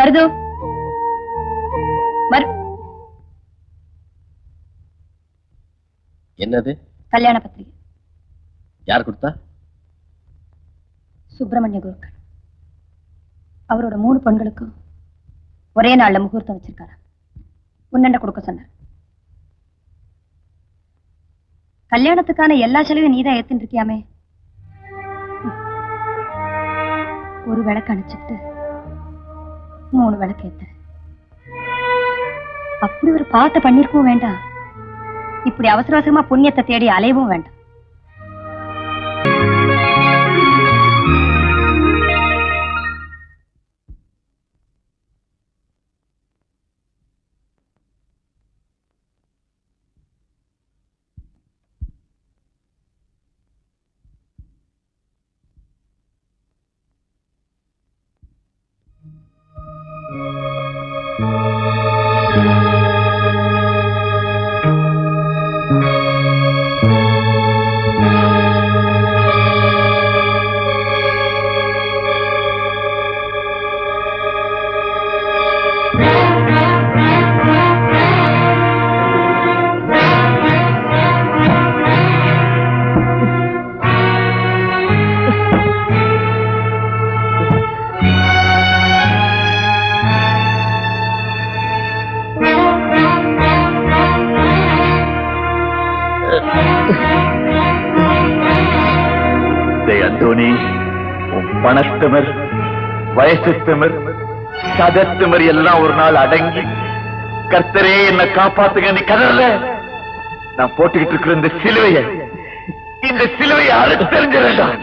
மரு என்னது? கல்யாண பத்திரிகை. யார் கொடுத்தா? சுப்பிரமணிய குருக்கள். அவரோட மூணு பெண்களுக்கும் ஒரே நாள்ல முகூர்த்தம் வச்சிருக்காரு? உன்னண்ட கொடுக்க சொன்னார் கல்யாணத்துக்கான எல்லா செலவையும் நீதான் ஏத்துட்டு இருக்கியாமே. ஒரு விளக்கு அணைச்சிட்டு மூணு விளக்கு ஏத்துறேன் அப்படி ஒரு பாட்டை பண்ணிருக்கவும் வேண்டாம். இப்படி அவசர அவசரமா புண்ணியத்தை தேடி அலையவும் வேண்டாம். அந்தோனி பணத்திமர் வயசு திமிர் சதத்திமர் எல்லாம் ஒரு நாள் அடங்கி கர்த்தரே என்ன காப்பாத்துங்க நீ கதறல. நான் போட்டுக்கிட்டு இருக்கிற இந்த சிலுவைய இந்த சிலுவையை அறுத்தறிஞ்ச வேண்டாம்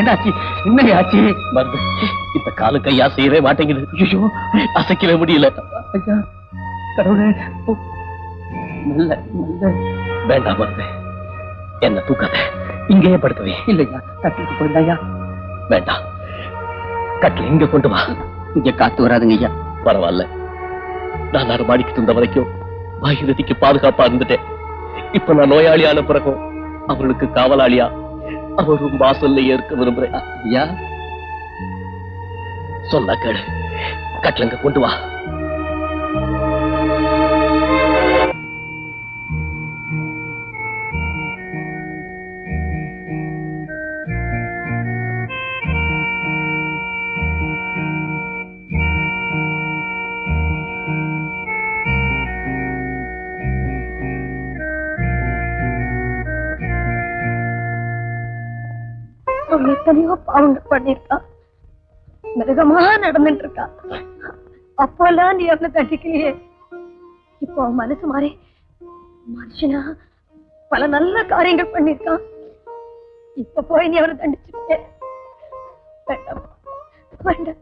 என்னாச்சு? என்னையாச்சு? மருந்து இந்த காலு கையா செய்யவே மாட்டேங்குது. ஐயோ அசைக்கவே முடியல. ஐயா கடவுளே நல்ல நல்ல. வேண்டாம் மருந்து என்ன தூக்காத? இங்கேயே படுக்கவே இல்லையா கட்டிட்டு போயிருந்தாயா வேண்டாம். கட்டில இங்க கொண்டு வா. இங்க காத்து வராதுங்க ஐயா. பரவாயில்ல. நான் அறுபாடிக்கு தந்த வரைக்கும் பாகிரதிக்கு பாதுகாப்பா இருந்துட்டேன். இப்ப நான் நோயாளியான பிறகும் அவளுக்கு காவலாளியா அவரும் வாசல்ல ஏற்க விரும்புறேன் ஐயா சொன்னா கேடு கட்டலங்க கொண்டு வா. அவங்க பாவங்கள் பண்ணிருக்கான் மிருகமா நடந்துட்டு இருக்கா அப்போல்லாம் நீ அவனை தட்டிக்கலையே. இப்போ அவன் மனசு மாறி மனுஷனா பல நல்ல காரியங்கள் பண்ணிருக்கான் இப்ப போய் நீ அவனை தண்டிச்சுட்டே வேண்டாம் வேண்டாம்.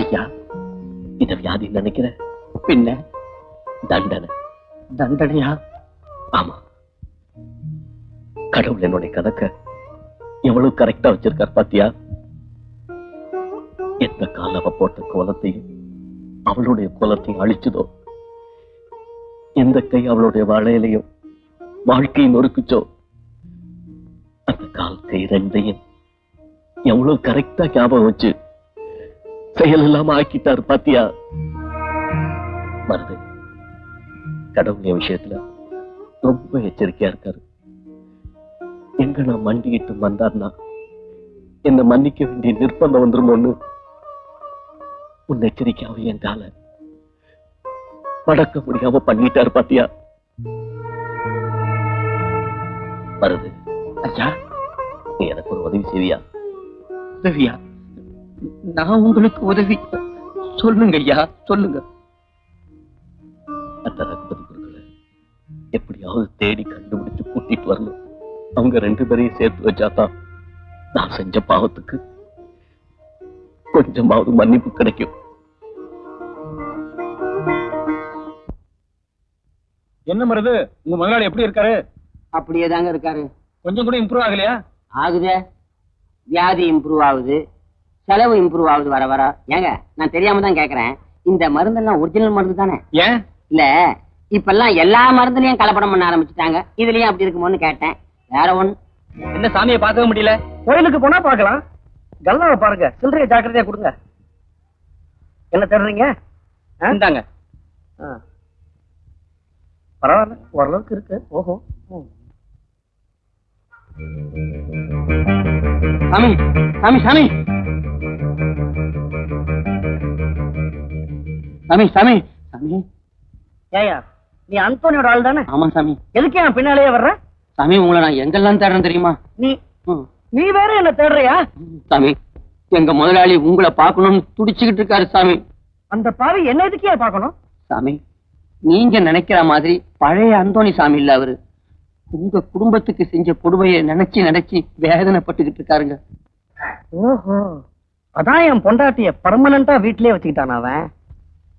ஐயா இத வியாதி நினைக்கிற பின்ன தண்டனை. தண்டனையா? ஆமா. கடவுள் என்னுடைய கணக்க எவ்வளவு கரெக்டா வச்சிருக்கார் பாத்தியா? எந்த கால அவ போட்ட கோலத்தையும் அவளுடைய கோலத்தையும் அழிச்சுதோ? எந்த கை அவளுடைய வாழையிலையும் வாழ்க்கையை நொறுக்குச்சோ? அந்த கால் கை ரெண்டையும் எவ்வளவு கரெக்டா ஞாபகம் வச்சு செயல் இல்லாம ஆக்கிட்டாரு பாத்தியா? மருது கடவுள் என் விஷயத்துல ரொம்ப எச்சரிக்கையா இருக்காரு. எங்க நான் மண்டிக்கிட்டு வந்தார்னா என்ன மன்னிக்க வேண்டிய நிர்பந்தம் வந்துருமோன்னு உன் என் கால மடக்க முடியாம பண்ணிட்டாரு பாத்தியா? வருது ஐயா நீ எனக்கு ஒரு உதவி செய்வியா? உதவியா? நான் உங்களுக்கு உதவி. சொல்லுங்க ஐயா சொல்லுங்க. அந்த ரகுபதி குருக்களை எப்படியாவது தேடி கண்டுபிடிச்சு கூட்டிட்டு வரணும். அவங்க ரெண்டு பேரையும் சேர்த்து வச்சாதான் நான் செஞ்ச பாவத்துக்கு கொஞ்சமாவது மன்னிப்பு கிடைக்கும். என்ன மருது? உங்க முதலாளி எப்படி இருக்காரு? அப்படியே தாங்க இருக்காரு. கொஞ்சம் கூட இம்ப்ரூவ் ஆகலையா? ஆகுதே. வியாதி இம்ப்ரூவ் ஆகுது. செலவு இம்ப்ரூவ் ஆகுது வர வர. ஏங்க நான் தெரியாம தான் கேக்குறேன். இந்த மருந்தெல்லாம் ஒரிஜினல் மருந்து தானே? ஏன்? இல்ல இப்பெல்லாம் எல்லா மருந்துலயும் கலப்படம் பண்ண ஆரம்பிச்சுட்டாங்க. இதுலயும் அப்படி இருக்குமோன்னு கேட்டேன். வேற ஒண்ணு என்ன சாமியை பார்க்கவே முடியல? கோயிலுக்கு போனா பார்க்கலாம். கல்லாவை பாருங்க. சில்லறைய ஜாக்கிரதையா கொடுங்க. என்ன தேடுறீங்க? இந்தாங்க. பரவாயில்ல ஓரளவுக்கு இருக்கு. ஓஹோ. சாமி சாமி சாமி. சாமி சாமி. சாமி. ஏயா நீ அந்தோனியோட ஆள் தானே ஆமா சாமி. எதுக்கு என் பின்னாலேயே வர்ற? சாமி உங்களை நான் எங்கெல்லாம் தேடுறேன் தெரியுமா? நீ. நீ வேற என்ன தேடுறியா? சாமி எங்க முதலாளி உங்களை பார்க்கணும்னு துடிச்சுக்கிட்டு இருக்காரு சாமி. அந்த பாவி என்ன எதுக்கே பார்க்கணும்? சாமி நீங்க நினைக்கிற மாதிரி பழைய அந்தோணி சாமி இல்ல அவரு. உங்க குடும்பத்துக்கு செஞ்ச கொடுமையை நினைச்சு நினைச்சு வேதனைப்பட்டுக்கிட்டு இருக்காருங்க. ஓஹோ. அதான் என் பொண்டாட்டிய பர்மனண்டா வீட்லயே வச்சுக்கிட்டான் அவன்?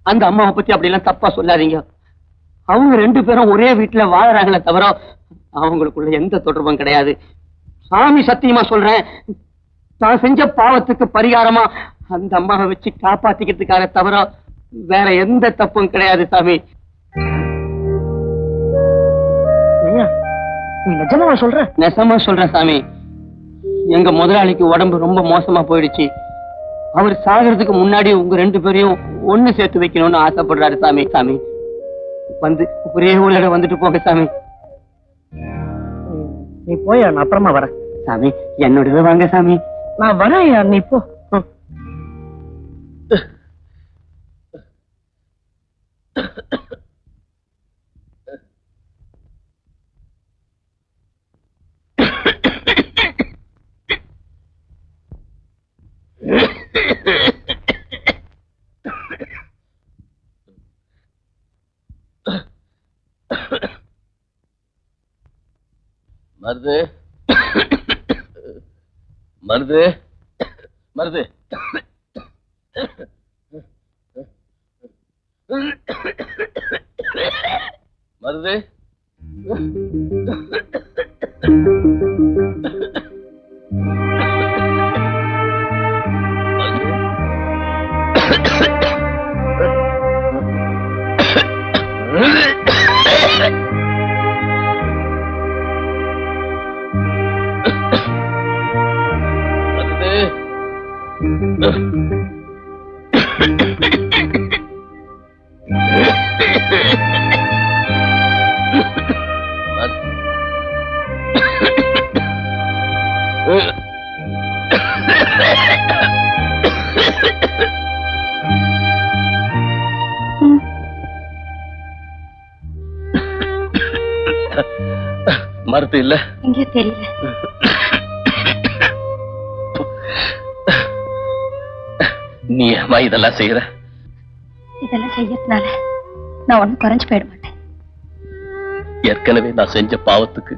அந்த அம்மாவை பத்தி அப்படி எல்லாம் தப்பா சொல்லாதீங்க. அவங்க ரெண்டு பேரும் ஒரே வீட்டுல வாழறாங்களே தவிர அவங்களுக்குள்ள எந்த தொடர்பும் கிடையாது. சாமி சத்தியமா சொல்றேன். நான் செஞ்ச பாவத்துக்கு பரிகாரமா அந்த அம்மாவை வச்சு காப்பாத்திக்கிறதுக்காக தவிர வேற எந்த தப்பும் கிடையாது சாமி. நீ நிஜமாவா சொல்ற? நெசமா சொல்றேன் சாமி. எங்க முதலாளிக்கு உடம்பு ரொம்ப மோசமா போயிடுச்சு. அவர் சாகிறதுக்கு முன்னாடி உங்க ரெண்டு பேரையும் ஒண்ணு சேர்த்து வைக்கணும்னு ஆசைப்படுறாரு சாமி. சாமி வந்து ஒரே இடம் வந்துட்டு போங்க சாமி. நீ போய் நான் அப்புறமா வரேன். சாமி என்னோட வாங்க சாமி. நான் வரேன் நீ போ. ம். மருது. மருது. மருது. மருது. மருது இல்ல? எங்கேயோ தெரியல. நீ ஏமா இதெல்லாம் செய்யற இதெல்லாம் செய்யறதுனால நான் ஒண்ணும் குறைஞ்சு போயிட மாட்டேன். ஏற்கனவே நான் செஞ்ச பாவத்துக்கு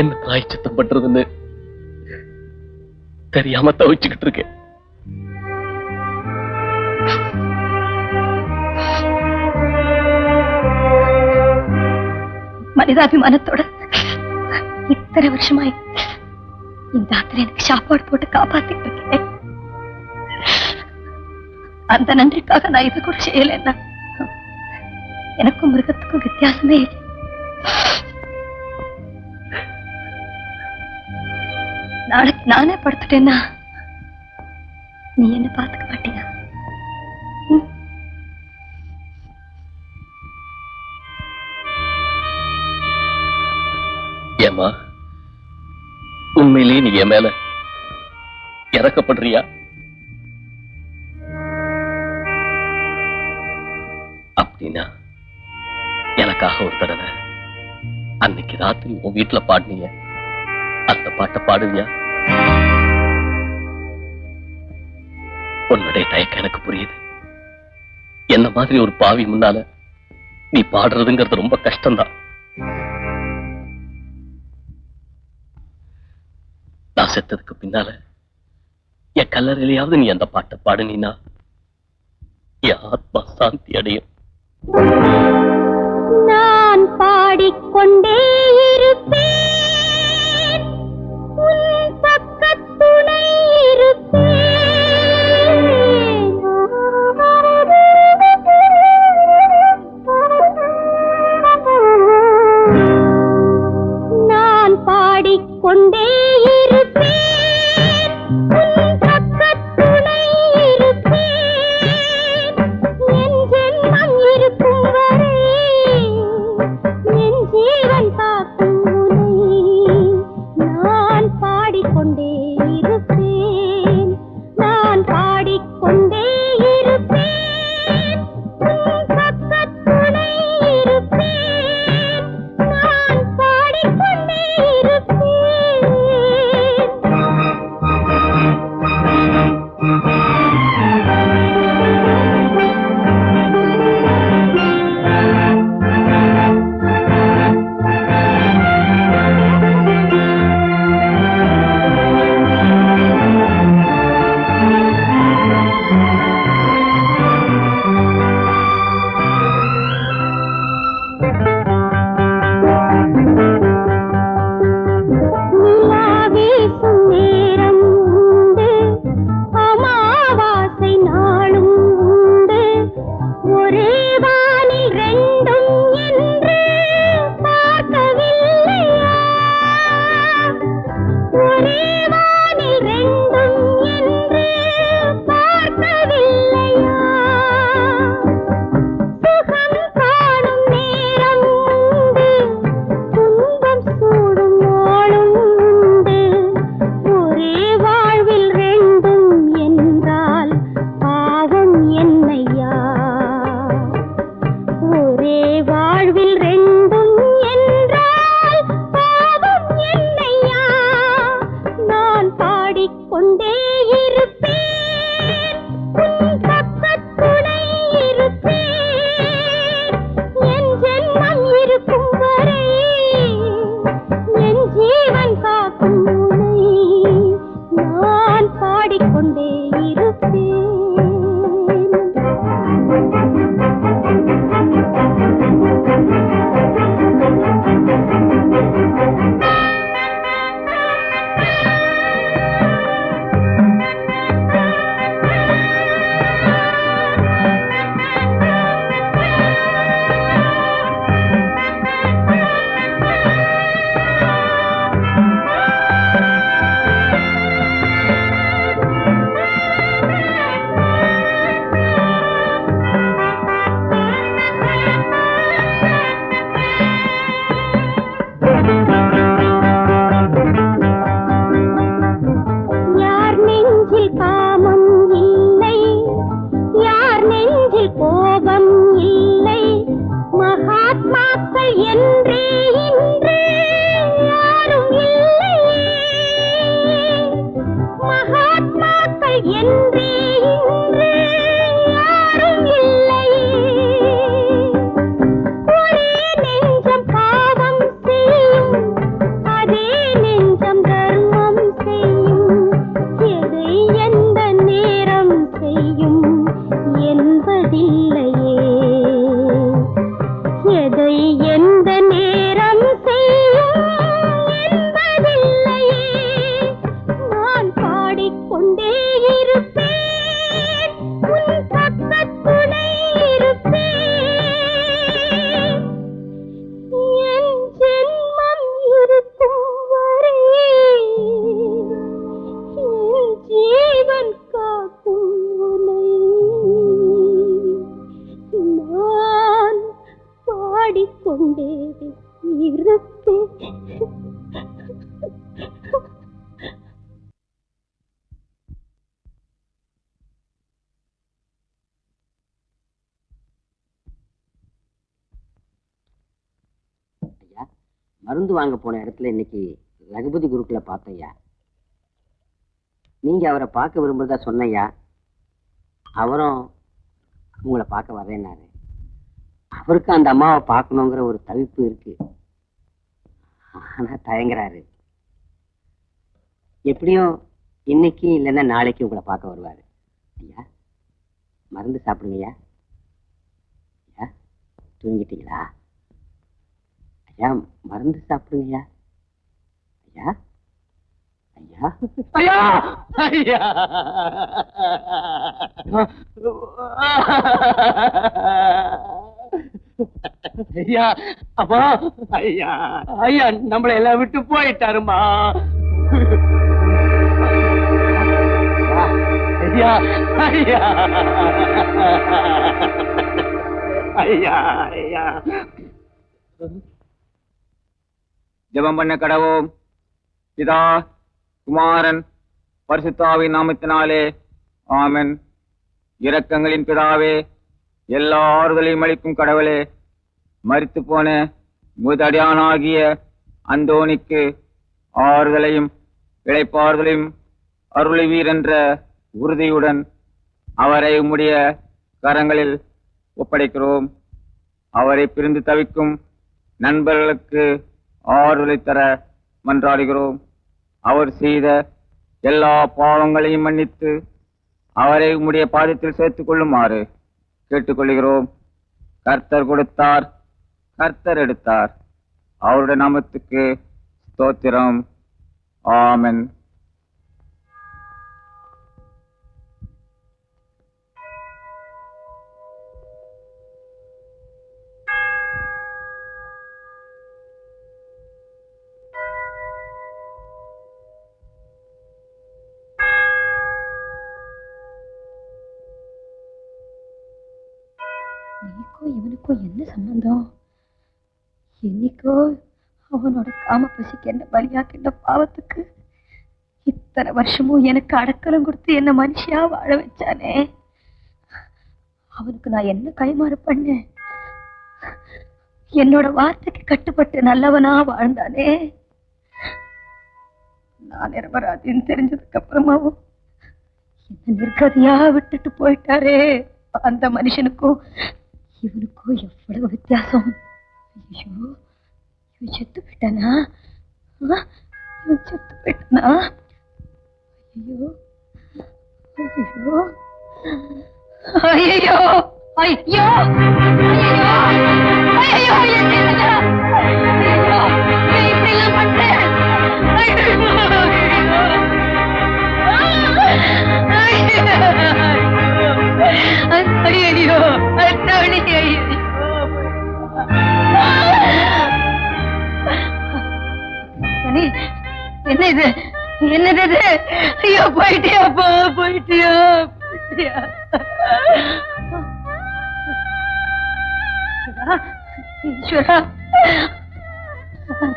என்ன பிராய்ச்சித்தம் பண்றதுன்னு தெரியாம தவிச்சுக்கிட்டு இருக்கேன். மனிதாபிமானத்தோட இத்தனை வருஷமாய் இந்த ஆத்திர எனக்கு சாப்பாடு போட்டு காப்பாத்திட்டு இருக்கேன். அந்த நன்றிக்காக நான் இதை கூட செய்யலைன்னா எனக்கும் மிருகத்துக்கும் வித்தியாசமே இல்லை. நாளைக்கு நானே படுத்துட்டேன்னா நீ என்ன பாத்துக்க மாட்டியா உண்மையிலேயே நீ என் மேல இறக்கப்படுறியா? அப்படின்னா எனக்காக ஒரு தடவை அன்னைக்கு ராத்திரி உன் வீட்டுல பாடுனீங்க அந்த பாட்டை பாடுவியா? உன்னுடைய தயக்க எனக்கு புரியுது. என்ன மாதிரி ஒரு பாவி முன்னால நீ பாடுறதுங்கிறது ரொம்ப கஷ்டம்தான். செத்ததுக்கு பின்னால என் கல்லறையிலையாவது நீ அந்த பாட்டை பாடுனா என் ஆத்மா சாந்தி அடையும். நான் பாடிக்கொண்டே இருப்பேன். மருந்து வாங்க போன இடத்துல இன்னைக்கு ரகுபதி குருக்களை பார்த்தேயா நீங்கள் அவரை பார்க்க விரும்புறதா சொன்னையா அவரும் உங்களை பார்க்க வரேன்னாரு. அவருக்கு அந்த அம்மாவை பார்க்கணுங்கிற ஒரு தவிப்பு இருக்கு. ஆனால் தயங்குறாரு. எப்படியும் இன்னைக்கு இல்லைன்னா நாளைக்கு உங்களை பார்க்க வருவார். ஐயா மருந்து சாப்பிடுங்கய்யா. ஐயா தூங்கிட்டீங்களா? ஐயா மருந்து சாப்பிடுங்கய்யா. ஐயா ஐயா. ஐயா! ஐயா! ஐயா அப்பா! ஐயா ஐயா நம்மள எல்லாம் விட்டு போயிட்டாருமா ஐயா ஐயா! ஐயா ஐயா! ஜெபம் பண்ண கடவோம் பிதா குமாரன் பரிசுத்தாவின் நாமத்தினாலே ஆமன். இரக்கங்களின் பிதாவே எல்லா ஆறுதலையும் அளிக்கும் கடவுளே மறித்து போன முதடியானாகிய அந்தோனிக்கு ஆறுதலையும் இளைப்பாறுதலையும் அருளிவீர் என்ற உறுதியுடன் அவரை உம்முடைய கரங்களில் ஒப்படைக்கிறோம். அவரை பிரிந்து தவிக்கும் நண்பர்களுக்கு ஆறுதலை தர மன்றாடுகிறோம். அவர் செய்த எல்லா பாவங்களையும் மன்னித்து அவரை உம்முடைய பாதத்தில் சேர்த்துக் கொள்ளுமாறு கேட்டுக்கொள்கிறோம். கர்த்தர் கொடுத்தார் கர்த்தர் எடுத்தார். அவருடைய நாமத்துக்கு ஸ்தோத்திரம். ஆமென். சம்பந்தம் என்னைக்கோ அவனோட காம பசிக்கு என்ன பலியாக்கின்ற பாவத்துக்கு? இத்தனை வருஷமும் எனக்கு அடக்கலம் கொடுத்து என்ன மனுஷியா வாழ வச்சானே? அவனுக்கு நான் என்ன கைமாறு பண்ணேன்? என்னோட வார்த்தைக்கு கட்டுப்பட்டு நல்லவனா வாழ்ந்தானே? நான் நிரபராதின்னு தெரிஞ்சதுக்கு அப்புறமாவும் என்ன நிர்கதியா விட்டுட்டு போயிட்டாரே? அந்த மனுஷனுக்கும் இவனுக்கும் எவ்வளவு வித்தியாசம் ஐயோ இவன் செத்து போயிட்டானா ஆ? இவன் செத்து போயிட்டானா ஐயோ ஐயோ ஐயோ ஐயோ ஐயோ ஐயோ என்ன இது? ஐயோ ஏன் இப்படி எல்லாம் பண்றேன் ஐயோ அத்தோணி ஐயோ மணி, என்ன இது? என்னது இது? ஐயோ போயிட்டியாப்பா போயிட்டியா போயிட்டியா. ஈஸ்வரா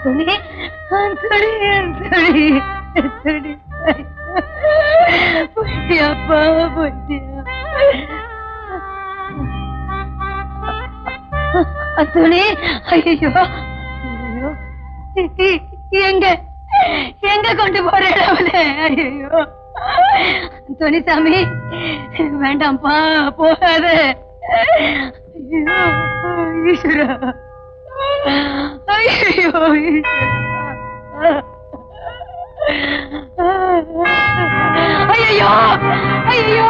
துணி துணி துணி துணி போயிட்டியாப்பா போயிட்டியா. துணி ஐயோ எங்க எங்க கொண்டு போறேன் அவளே? ஐயோ துணிசாமி வேண்டாம்ப்பா போகாத. ஐயோ ஈஸ்வரா. ஐயோ ஐயோ ஐயோ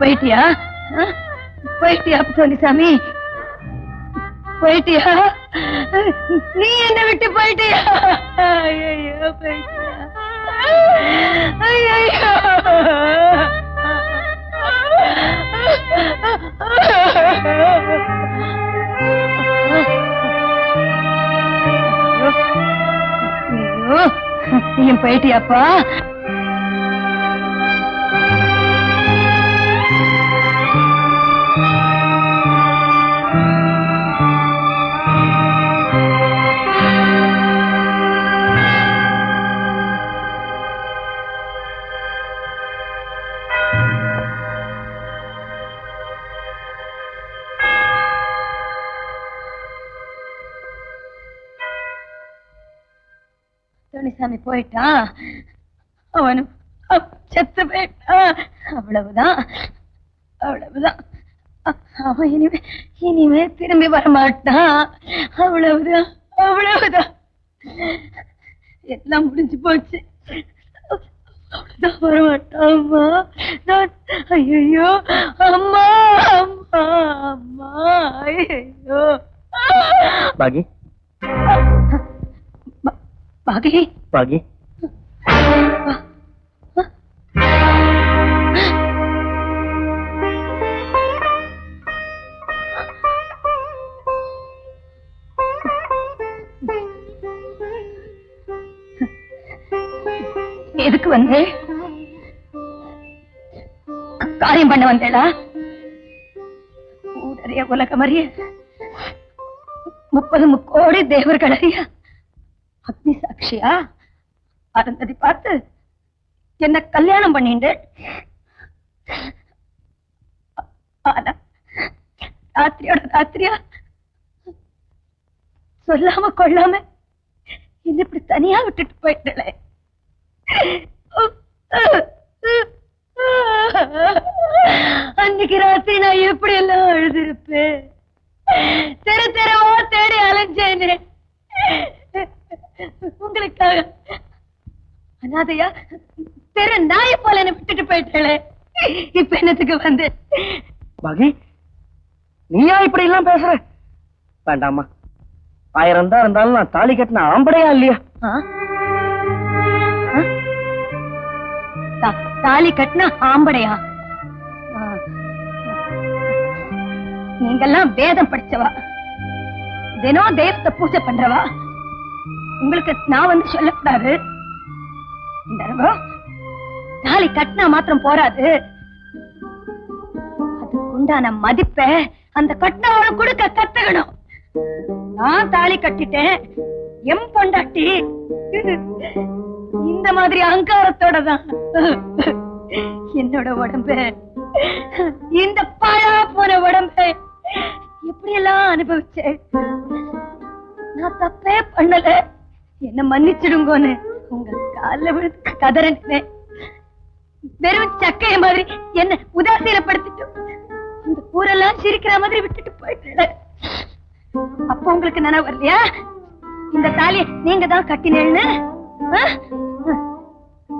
போயிட்டியா? போயிட்டியா ஆ? போயிட்டியா போயிட்டியா? நீ என்ன விட்டு போயிட்டியா? ஐயோ போயிட்டியா? ஐயோ நீ நீயும் போயிட்டியாப்பா? அவனும். அவன் செத்து போயிட்டான் அவ்வளவுதான். அவ்வளவுதான். அவன் இனிமே இனிமே திரும்பி வரமாட்டான். அவ்வளவுதான். அவ்வளவுதான். எல்லாம் முடிஞ்சு போச்சு. அவ்வளவுதான் வரமாட்டான் அம்மா நான் ஐயோ அம்மா அம்மா அம்மா ஐயோ பாகி. பாகி. பாகி. எதுக்கு வந்து? காரியம் பண்ண வந்தேடா ஊடறிய உலகம் அறிய முப்பது முக்கோடி தேவர்கள் அறிய அக்னி சாட்சியா? அருந்ததி பார்த்து என்ன கல்யாணம் பண்ணிண்டு ஆனா ராத்திரியோட ராத்திரியா? சொல்லாம கொள்ளாம என்ன இப்படி தனியா விட்டுட்டு போயிட்டேன் அன்னைக்கு ராத்திரி நான் எப்படி எல்லாம் அழுதிருப்பேன்? தெரு தெருவா தேடி அலைஞ்சேனே. உங்களுக்காக. அனாதையா தெரு நாயை போல என்ன விட்டுட்டு போயிட்டே இப்ப என்னத்துக்கு வந்து பாகி நீயா இப்படி எல்லாம் பேசுற? வேண்டாம்மா. ஆயிரம் தான் இருந்தாலும் நான் தாலி கட்டின ஆம்படையா இல்லையா? தா- தாலி கட்டினா ஆம்படையா? நீங்கெல்லாம் வேதம் படிச்சவா? தினம் தெய்வத்தை பூஜை பண்றவா? உங்களுக்கு நான் வந்து சொல்லக்கூடாது. தாலி கட்டினா மாத்திரம் போராது. அதுக்குண்டான மதிப்பை அந்த கட்டினவனை கொடுக்க கத்துக்கணும். நான் தாலி கட்டிட்டேன் எம் பொண்டாட்டி. இந்த மாதிரி அகங்காரத்தோட தான் என்னோட உடம்பு இந்த பழா போன உடம்பு எப்படி எல்லாம் அனுபவிச்சேன்? நான் தப்பே பண்ணல. என்ன மன்னிச்சிடுங்கன்னு உங்க கால விழுந்து கதறினேன் வெறும் சக்கைய மாதிரி என்ன உதாசீனப்படுத்திட்டு இந்த ஊரெல்லாம் சிரிக்கிற மாதிரி விட்டுட்டு போயிட்டேன். அப்ப உங்களுக்கு நினைவு வரலையா? இந்த தாலிய நீங்க தான் கட்டினேன்னு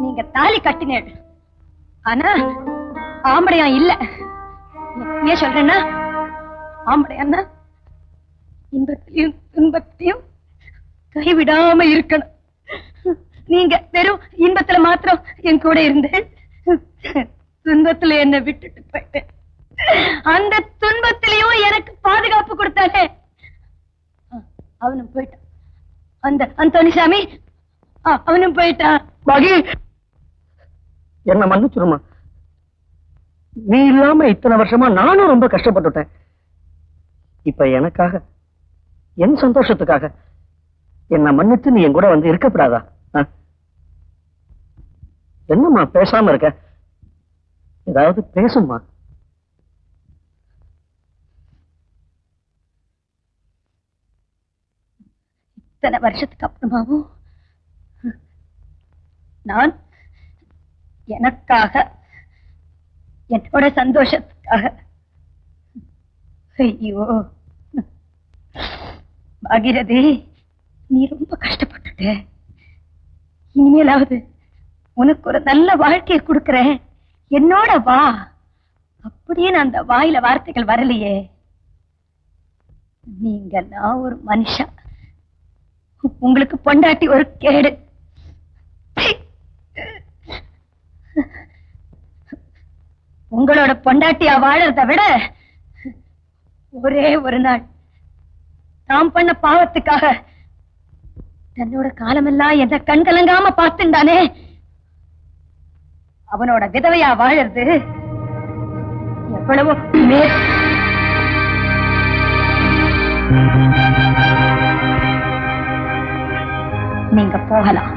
நீங்க தாலி கட்டினேன். ஆனா ஆம்படையா இல்ல. ஏன் சொல்றேன்னா ஆம்படையான்னா இன்பத்திலையும் துன்பத்திலையும் கைவிடாம இருக்கணும். நீங்க வெறும் இன்பத்துல மாத்திரம் என் கூட இருந்தேன் துன்பத்துல என்ன விட்டுட்டு போயிட்டேன். அந்த துன்பத்திலையும் எனக்கு பாதுகாப்பு கொடுத்தானே அவனும் போயிட்டான். அந்த அந்தோனிசாமி ஆ, அவனும் போயிட்டான். என்ன மன்னிச்சிருமா நீ இல்லாம இத்தனை வருஷமா நானும் ரொம்ப கஷ்டப்பட்டுட்டேன். இப்ப எனக்காக என் சந்தோஷத்துக்காக என்ன மன்னித்து நீ என் கூட வந்து இருக்கப்படாதா? என்னம்மா பேசாம இருக்க? ஏதாவது பேசும்மா. இத்தனை வருஷத்துக்கு அப்புறமாவும் நான் எனக்காக என்னோட சந்தோஷத்துக்காக. ஐயோ. பாகிரதி நீ ரொம்ப கஷ்டப்பட்டுட்ட. இனிமேலாவது உனக்கு ஒரு நல்ல வாழ்க்கையை கொடுக்கறேன். என்னோட வா. அப்படியே நான் அந்த வாயில வார்த்தைகள் வரலையே. நீங்க நான் ஒரு மனுஷன். உங்களுக்கு பொண்டாட்டி ஒரு கேடு. உங்களோட பொண்டாட்டியா வாழறத விட ஒரே ஒரு நாள். நாம் பண்ண பாவத்துக்காக தன்னோட காலமெல்லாம் என்ன கண் கலங்காம பார்த்துண்டானே. அவனோட விதவையா வாழறது எவ்வளவோ மேல் நீங்க போகலாம்.